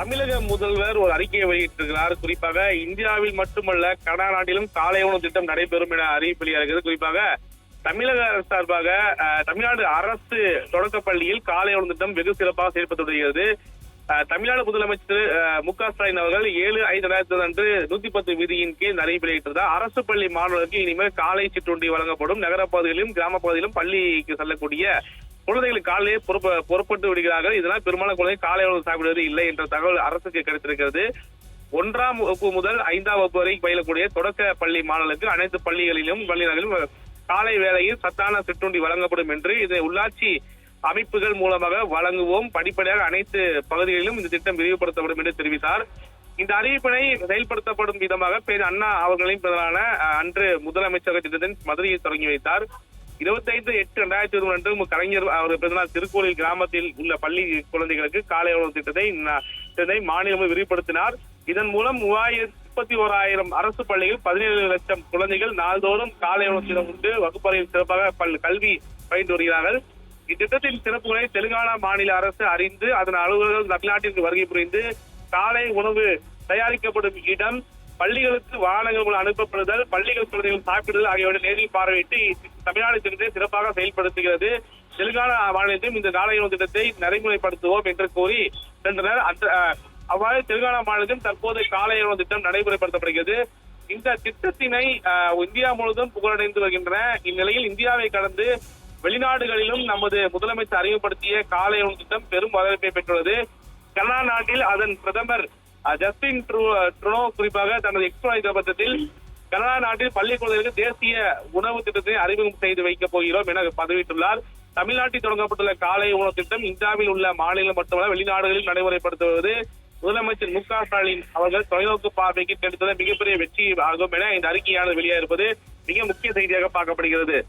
தமிழக முதல்வர் ஒரு அறிக்கையை வெளியிட்டிருக்கிறார். குறிப்பாக இந்தியாவில் மட்டுமல்ல கனடா நாட்டிலும் காலை உணவு திட்டம் நடைபெறும் என அறிவிப்பு வெளியாகிறது குறிப்பாக தமிழக அரசு சார்பாக தமிழ்நாடு அரசு தொடக்க பள்ளியில் காலை உணவு திட்டம் வெகு சிறப்பாக செயல்பட்டு வருகிறது. தமிழ்நாடு முதலமைச்சர் அஹ், மு க ஸ்டாலின் அவர்கள் ஏழு ஐந்து ரெண்டாயிரத்தி அன்று நூத்தி பத்து விதியின் கீழ் இந்த அரசு பள்ளி மாணவர்களுக்கு இனிமேல் காலை சிற்றுண்டி வழங்கப்படும். நகரப்பகுதிகளிலும் கிராம பகுதியிலும் பள்ளிக்கு செல்லக்கூடிய குழந்தைகள் காலையே புறப்ப புறப்பட்டு விடுகிறார்கள். இதனால் பெரும்பாலான குழந்தை காலை உணவு சாப்பிடுவது இல்லை என்ற தகவல் அரசுக்கு கிடைத்திருக்கிறது. ஒன்றாம் வகுப்பு முதல் ஐந்தாம் வகுப்பு வரை பயிலக்கூடிய தொடக்க பள்ளி மாணவர்களுக்கு அனைத்து பள்ளிகளிலும் பள்ளிகளிலும் காலை வேளையில் சத்தான சிற்றுண்டி வழங்கப்படும் என்று இதை உள்ளாட்சி அமைப்புகள் மூலமாக வழங்குவோம். படிப்படியாக அனைத்து பகுதிகளிலும் இந்த திட்டம் விரிவுபடுத்தப்படும் என்று தெரிவித்தார். இந்த அறிவிப்பினை செயல்படுத்தப்படும் விதமாக பேர் அண்ணா அவர்களின் பிறந்தான அன்று முதலமைச்சர் திட்டத்தின் மதுரையை தொடங்கி வைத்தார். இருபத்தைந்து எட்டு ரெண்டாயிரத்தி இருபது அன்று கலைஞர் அவர் பிறந்தநாள் திருக்கோளில் கிராமத்தில் உள்ள பள்ளி குழந்தைகளுக்கு காலை உணவு திட்டத்தை திட்டத்தை மாநிலம் விரிவுபடுத்தினார். இதன் மூலம் மூவாயிரத்தி முப்பத்தி ஓராயிரம் அரசு பள்ளிகள் பதினேழு லட்சம் குழந்தைகள் நாள்தோறும் காலை உணவு திட்டம் உண்டு. வகுப்பறையில் சிறப்பாக பல் கல்வி பயின்று வருகிறார்கள். இத்திட்டத்தின் சிறப்புகளை தெலுங்கானா மாநில அரசு அறிந்து அதன் அலுவலர்கள் தமிழ்நாட்டிற்கு வருகை புரிந்து காலை உணவு தயாரிக்கப்படும் இடம் பள்ளிகளுக்கு வாகனங்கள் மூலம் அனுப்பப்படுதல் பள்ளிகள் குழந்தைகள் சாப்பிடுதல் ஆகியவற்றை நேரில் பார்வையிட்டு தமிழ்நாடு திட்டத்தை சிறப்பாக செயல்படுத்துகிறது. தெலுங்கானா மாநிலத்தையும் இந்த காலை திட்டத்தை நடைமுறைப்படுத்துவோம் என்று கூறி சென்றனர். அந்த- அவ்வாறு தெலுங்கானா மாநிலத்தில் தற்போது காலை உணவு திட்டம் நடைமுறைப்படுத்தப்படுகிறது. இந்த திட்டத்தினை இந்தியா முழுவதும் புகழடைந்து வருகின்றன. இந்நிலையில் இந்தியாவை கடந்து வெளிநாடுகளிலும் நமது முதலமைச்சர் அறிமுகப்படுத்திய காலை உணவு திட்டம் பெரும் வரவேற்பை பெற்றுள்ளது. கனடா நாட்டில் அதன் பிரதமர் ஜஸ்டின் ட்ரூ- ட்ரூனோ குறிப்பாக தனது எக்ஸ்ட்ரா பட்சத்தில் கனடா நாட்டில் பள்ளி குழந்தைகளுக்கு தேசிய உணவு திட்டத்தை அறிமுகம் செய்து வைக்கப் போகிறோம் என பதிவிட்டுள்ளார். தமிழ்நாட்டில் தொடங்கப்பட்டுள்ள காலை உணவு திட்டம் இந்தியாவில் உள்ள மாநிலம் மட்டுமல்ல வெளிநாடுகளில் நடைமுறைப்படுத்துவது முதலமைச்சர் மு க ஸ்டாலின் அவர்கள் தொலைநோக்கு பார்வைக்கு கிடைத்தது மிகப்பெரிய வெற்றி ஆகும் என இந்த அறிக்கையானது வெளியாக இருப்பது மிக முக்கிய செய்தியாக பார்க்கப்படுகிறது.